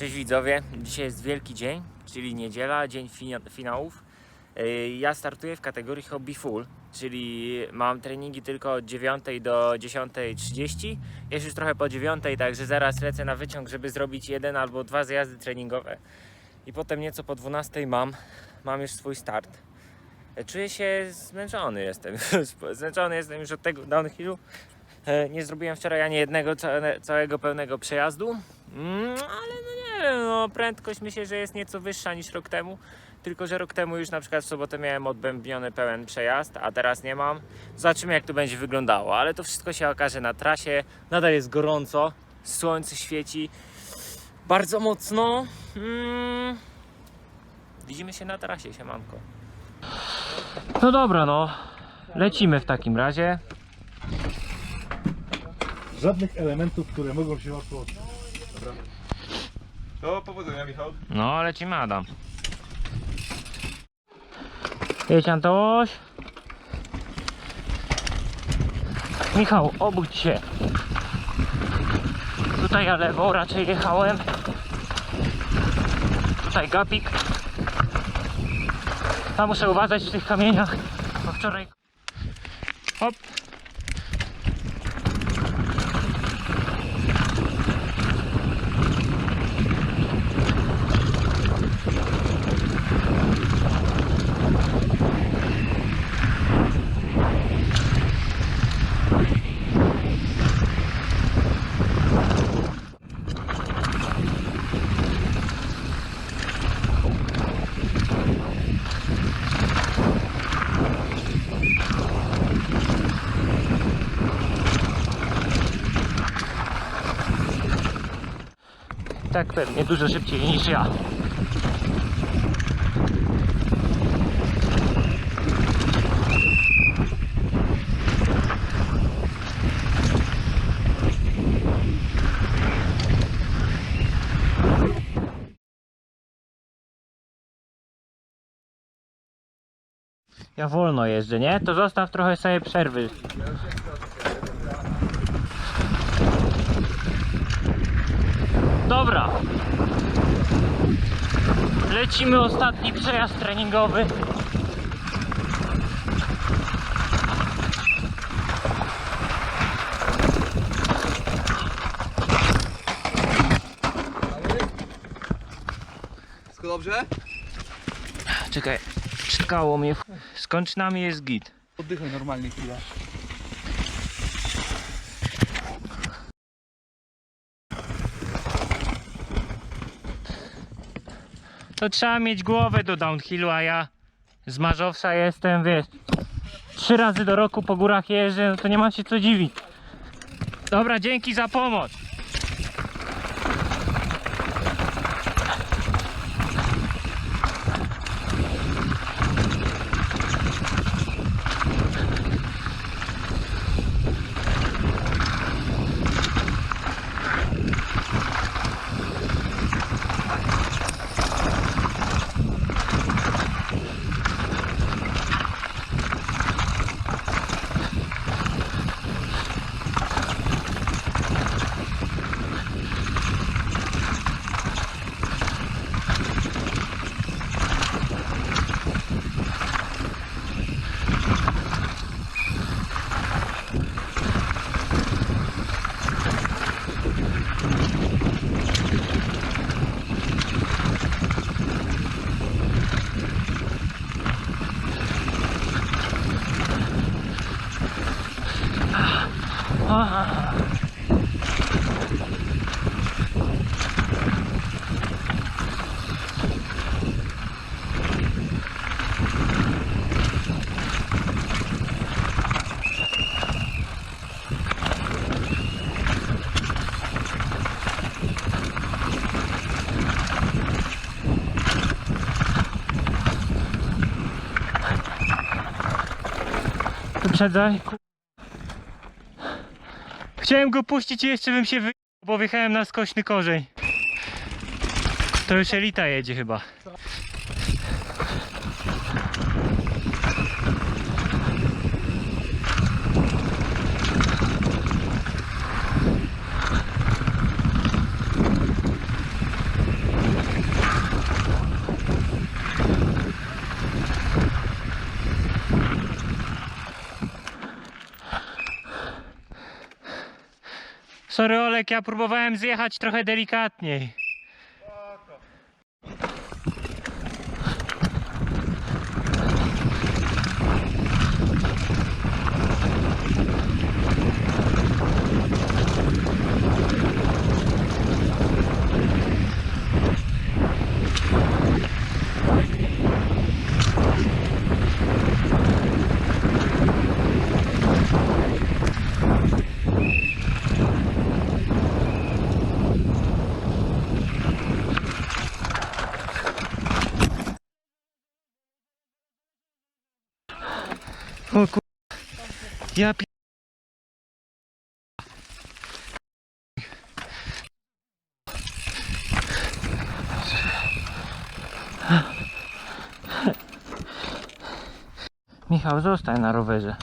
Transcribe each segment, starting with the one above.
Cześć widzowie, dzisiaj jest wielki dzień, czyli niedziela, dzień fina- finałów. Yy, Ja startuję w kategorii Hobby Full, czyli mam treningi tylko od 9 do 10.30. Jest już trochę po 9, także zaraz lecę na wyciąg, żeby zrobić jeden albo dwa zjazdy treningowe. I potem nieco po 12 mam, mam już swój start. Czuję się zmęczony jestem, zmęczony jestem już od tego downhillu. E, Nie zrobiłem wczoraj ani jednego całe- całego pełnego przejazdu, Mm, ale no nie no prędkość myślę, że jest nieco wyższa niż rok temu. Tylko, że rok temu już na przykład w sobotę miałem odbębniony pełen przejazd, a teraz nie mam. Zobaczymy jak to będzie wyglądało, ale to wszystko się okaże na trasie. Nadal jest gorąco, słońce świeci bardzo mocno. Mm. Widzimy się na trasie, siemanko. No dobra, no. Lecimy w takim razie. Żadnych elementów, które mogą się łatwo. To powodzenia Michał. No, lecimy Adam. Jedź Antoś. Michał, obudź się. Tutaj ja lewo raczej jechałem. Tutaj gapik. Tam muszę uważać w tych kamieniach. Bo wczoraj... Tak pewnie dużo szybciej niż ja. Ja wolno jeżdżę, nie? To zostaw trochę sobie przerwy. Dobra. Lecimy ostatni przejazd treningowy. Wszystko dobrze? Czekaj, czkało mnie. Z kończynami jest git. Oddychaj normalnie chwilę. To trzeba mieć głowę do downhillu, a ja z Marzowsza jestem, wiesz, trzy razy do roku po górach jeżdżę, no to nie ma się co dziwić. Dobra, dzięki za pomoc. Wyprzedzaj. Chciałem go puścić i jeszcze bym się wy... bo wjechałem na skośny korzeń. To już elita jedzie chyba. Sorry Olek, ja próbowałem zjechać trochę delikatniej. O kur... Ja pi... Michał, zostań na rowerze.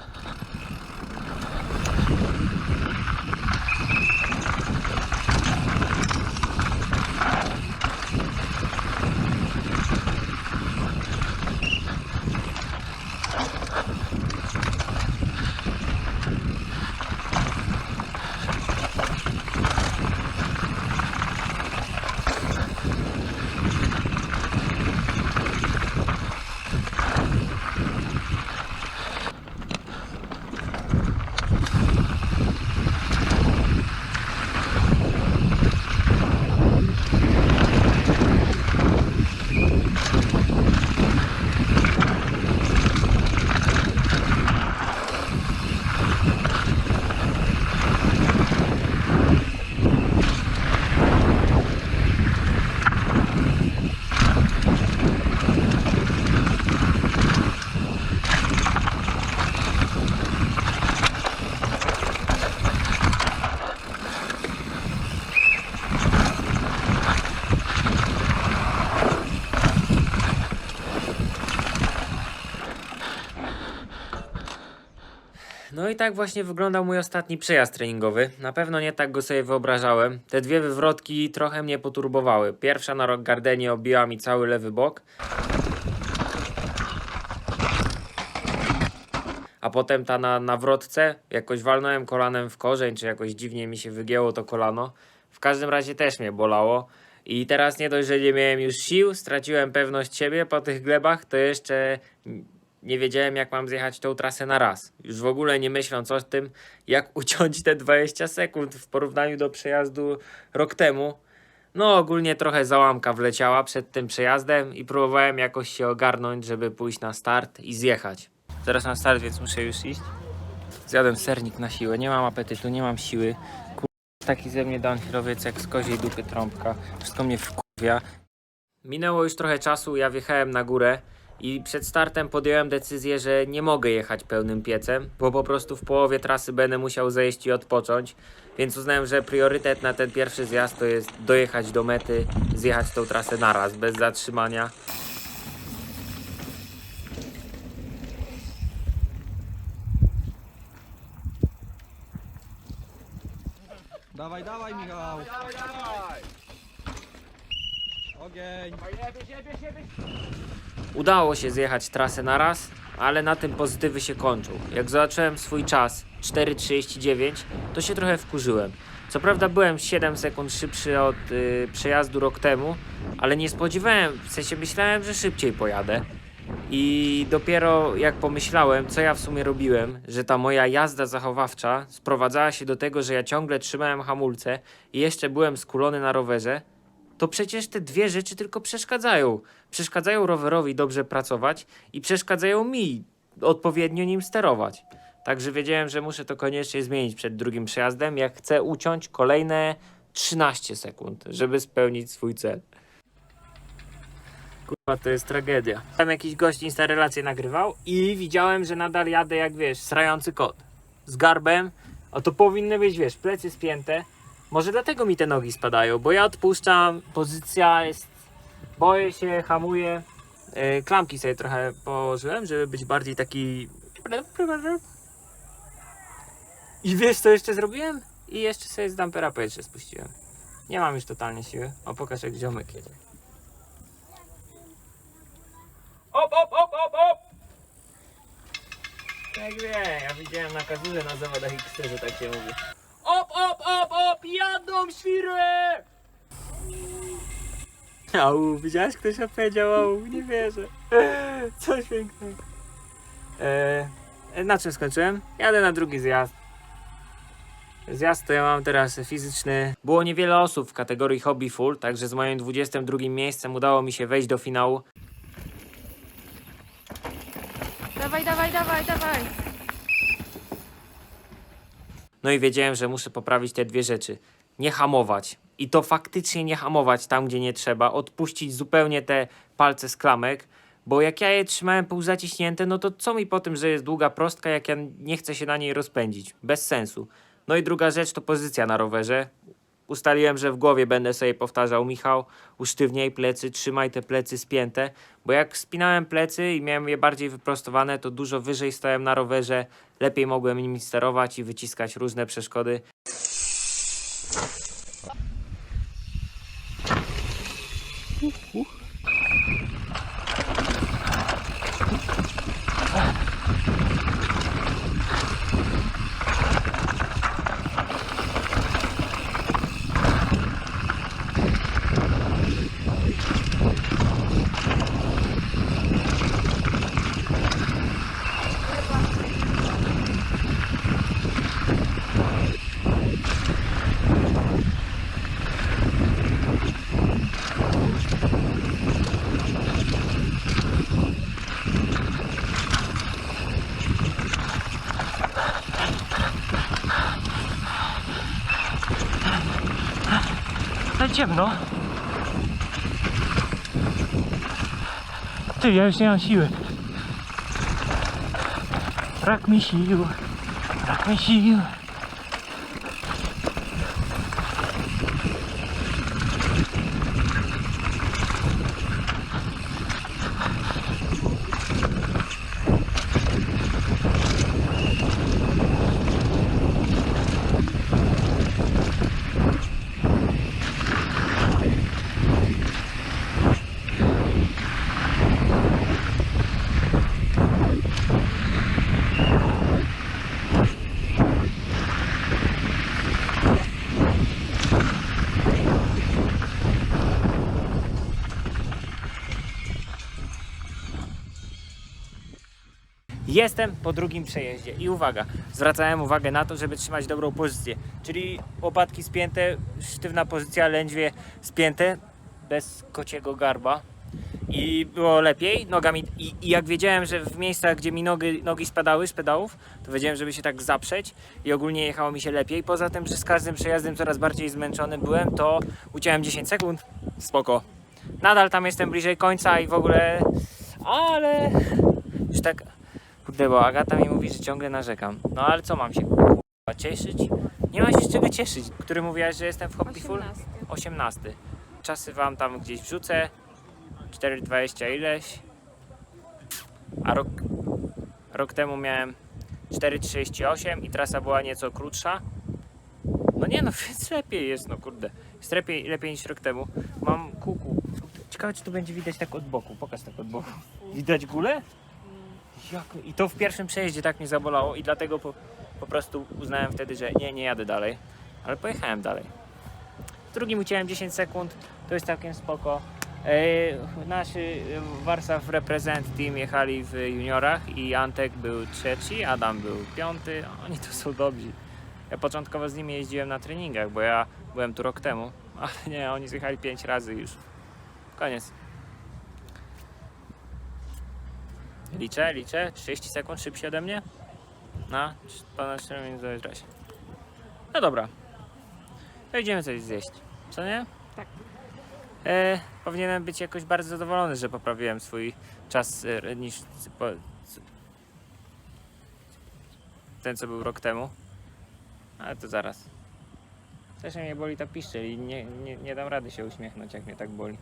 No i tak właśnie wyglądał mój ostatni przejazd treningowy. Na pewno nie tak go sobie wyobrażałem. Te dwie wywrotki trochę mnie poturbowały. Pierwsza na Rock Gardenie obiła mi cały lewy bok. A potem ta na nawrotce, jakoś walnąłem kolanem w korzeń, czy jakoś dziwnie mi się wygięło to kolano. W każdym razie też mnie bolało. I teraz nie dość, że nie miałem już sił, straciłem pewność siebie po tych glebach, to jeszcze nie wiedziałem, jak mam zjechać tą trasę na raz. Już w ogóle nie myśląc o tym, jak uciąć te 20 sekund w porównaniu do przejazdu rok temu. No, ogólnie trochę załamka wleciała przed tym przejazdem i próbowałem jakoś się ogarnąć, żeby pójść na start i zjechać. Teraz na start, więc muszę już iść. Zjadłem sernik na siłę, nie mam apetytu, nie mam siły. Kur... Taki ze mnie downhillowiec jak z koziej dupy trąbka. Wszystko mnie wkurwia. Minęło już trochę czasu, ja wjechałem na górę i przed startem podjąłem decyzję, że nie mogę jechać pełnym piecem, bo po prostu w połowie trasy będę musiał zejść i odpocząć, więc uznałem, że priorytet na ten pierwszy zjazd to jest dojechać do mety, zjechać tą trasę naraz, bez zatrzymania. Dawaj, dawaj Michał. Ogień. Udało się zjechać trasę na raz, ale na tym pozytywy się kończą. Jak zobaczyłem swój czas 4.39, to się trochę wkurzyłem. Co prawda byłem 7 sekund szybszy od y, przejazdu rok temu, ale nie spodziewałem, w sensie myślałem, że szybciej pojadę. I dopiero jak pomyślałem, co ja w sumie robiłem, że ta moja jazda zachowawcza sprowadzała się do tego, że ja ciągle trzymałem hamulce i jeszcze byłem skulony na rowerze, to przecież te dwie rzeczy tylko przeszkadzają. Przeszkadzają rowerowi dobrze pracować i przeszkadzają mi odpowiednio nim sterować. Także wiedziałem, że muszę to koniecznie zmienić przed drugim przejazdem, jak chcę uciąć kolejne 13 sekund, żeby spełnić swój cel. Kurwa, to jest tragedia. Tam jakiś gość Insta relację nagrywał i widziałem, że nadal jadę jak wiesz, srający kot. Z garbem, a to powinny być, wiesz, plecy spięte. Może dlatego mi te nogi spadają, bo ja odpuszczam, pozycja jest, boję się, hamuję. Yy, klamki sobie trochę położyłem, żeby być bardziej taki... I wiesz co jeszcze zrobiłem? I jeszcze sobie z dampera powietrze spuściłem. Nie mam już totalnie siły. O, pokaż jak ziomek jedzie. Op, op, op, op, op! Jak wie, ja widziałem na kazurze na zawodach X, że tak się mówi. Op, op, op, op! Jadą świry! Au, widziałeś, ktoś opowiedział, au, nie wierzę. Coś pięknego. E, na czym skończyłem? Jadę na drugi zjazd. Zjazd to ja mam teraz fizyczny. Było niewiele osób w kategorii hobby full, także z moim 22 miejscem udało mi się wejść do finału. Dawaj, dawaj, dawaj, dawaj. No i wiedziałem, że muszę poprawić te dwie rzeczy. Nie hamować. I to faktycznie nie hamować tam, gdzie nie trzeba. Odpuścić zupełnie te palce z klamek. Bo jak ja je trzymałem półzaciśnięte, no to co mi po tym, że jest długa prostka, jak ja nie chcę się na niej rozpędzić? Bez sensu. No i druga rzecz to pozycja na rowerze. Ustaliłem, że w głowie będę sobie powtarzał, Michał, usztywniej plecy, trzymaj te plecy spięte, bo jak spinałem plecy i miałem je bardziej wyprostowane, to dużo wyżej stałem na rowerze, lepiej mogłem nimi sterować i wyciskać różne przeszkody. Za ciemno. Ty, ja już nie mam siły. Brak mi sił. Brak mi sił. Jestem po drugim przejeździe. I uwaga, zwracałem uwagę na to, żeby trzymać dobrą pozycję, czyli łopatki spięte, sztywna pozycja, lędźwie spięte, bez kociego garba. I było lepiej nogami. I, i jak wiedziałem, że w miejscach, gdzie mi nogi, nogi spadały z pedałów, to wiedziałem, żeby się tak zaprzeć. I ogólnie jechało mi się lepiej. Poza tym, że z każdym przejazdem coraz bardziej zmęczony byłem, to uciąłem 10 sekund, spoko. Nadal tam jestem bliżej końca i w ogóle, ale już tak Bo Agata mi mówi, że ciągle narzekam. No ale co mam się k***a, cieszyć? Nie ma się z czego cieszyć. Który mówiłaś, że jestem w Hobby Full? 18. 18. Czasy wam tam gdzieś wrzucę. 4,20 ileś. A rok, rok temu miałem 4,38 i trasa była nieco krótsza. No nie no, więc lepiej jest, no kurde. Jest lepiej, lepiej niż rok temu. Mam kuku. Ciekawe, czy tu będzie widać tak od boku. Pokaż tak od boku. Widać gulę? Jak? I to w pierwszym przejeździe tak mnie zabolało i dlatego po, po prostu uznałem wtedy, że nie, nie jadę dalej. Ale pojechałem dalej. W drugim uciąłem 10 sekund, to jest całkiem spoko. E, Nasz e, Warsaw Represent Team jechali w juniorach i Antek był trzeci, Adam był piąty. Oni to są dobrzy. Ja początkowo z nimi jeździłem na treningach, bo ja byłem tu rok temu, ale nie, oni zjechali 5 razy już. Koniec. Liczę, liczę. 30 sekund szybciej ode mnie. Na ponad 4 minut do się. No dobra. To idziemy coś zjeść. Co nie? Tak. E, powinienem być jakoś bardzo zadowolony, że poprawiłem swój czas e, niż po, ten, co był rok temu. Ale to zaraz. Też mnie boli ta piszczel i nie, nie, nie dam rady się uśmiechnąć, jak mnie tak boli.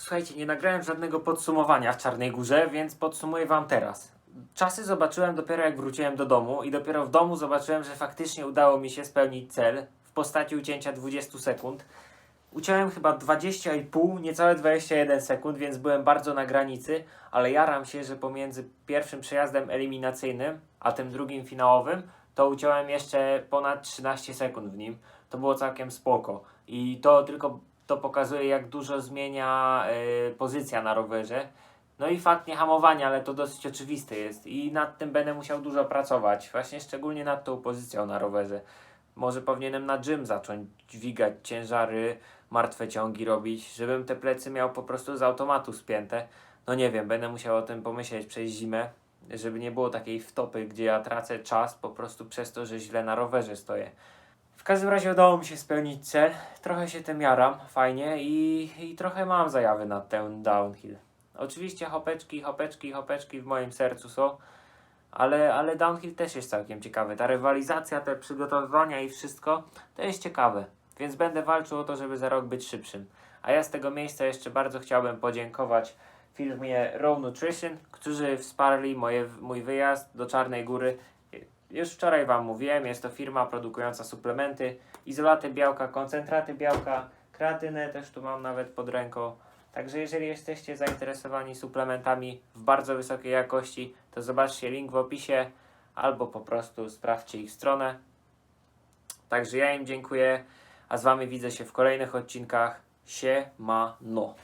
Słuchajcie, nie nagrałem żadnego podsumowania w Czarnej Górze, więc podsumuję wam teraz. Czasy zobaczyłem dopiero jak wróciłem do domu i dopiero w domu zobaczyłem, że faktycznie udało mi się spełnić cel w postaci ucięcia 20 sekund. Uciąłem chyba 20,5, niecałe 21 sekund, więc byłem bardzo na granicy, ale jaram się, że pomiędzy pierwszym przejazdem eliminacyjnym, a tym drugim finałowym, to uciąłem jeszcze ponad 13 sekund w nim. To było całkiem spoko. I to tylko to pokazuje, jak dużo zmienia y, pozycja na rowerze. No i fakt niehamowania, ale to dosyć oczywiste jest. I nad tym będę musiał dużo pracować. Właśnie szczególnie nad tą pozycją na rowerze. Może powinienem na gym zacząć dźwigać ciężary, martwe ciągi robić, żebym te plecy miał po prostu z automatu spięte. No nie wiem, będę musiał o tym pomyśleć przez zimę, żeby nie było takiej wtopy, gdzie ja tracę czas po prostu przez to, że źle na rowerze stoję. W każdym razie udało mi się spełnić cel. Trochę się tym jaram, fajnie i, i trochę mam zajawy na ten downhill. Oczywiście hopeczki, hopeczki, hopeczki w moim sercu są, ale, ale downhill też jest całkiem ciekawy. Ta rywalizacja, te przygotowywania i wszystko to jest ciekawe. Więc będę walczył o to, żeby za rok być szybszym. A ja z tego miejsca jeszcze bardzo chciałbym podziękować firmie Row Nutrition, którzy wsparli moje, mój wyjazd do Czarnej Góry. Już wczoraj Wam mówiłem, jest to firma produkująca suplementy, izolaty białka, koncentraty białka, kreatynę też tu mam nawet pod ręką. Także jeżeli jesteście zainteresowani suplementami w bardzo wysokiej jakości, to zobaczcie link w opisie albo po prostu sprawdźcie ich stronę. Także ja im dziękuję, a z Wami widzę się w kolejnych odcinkach. Siemano.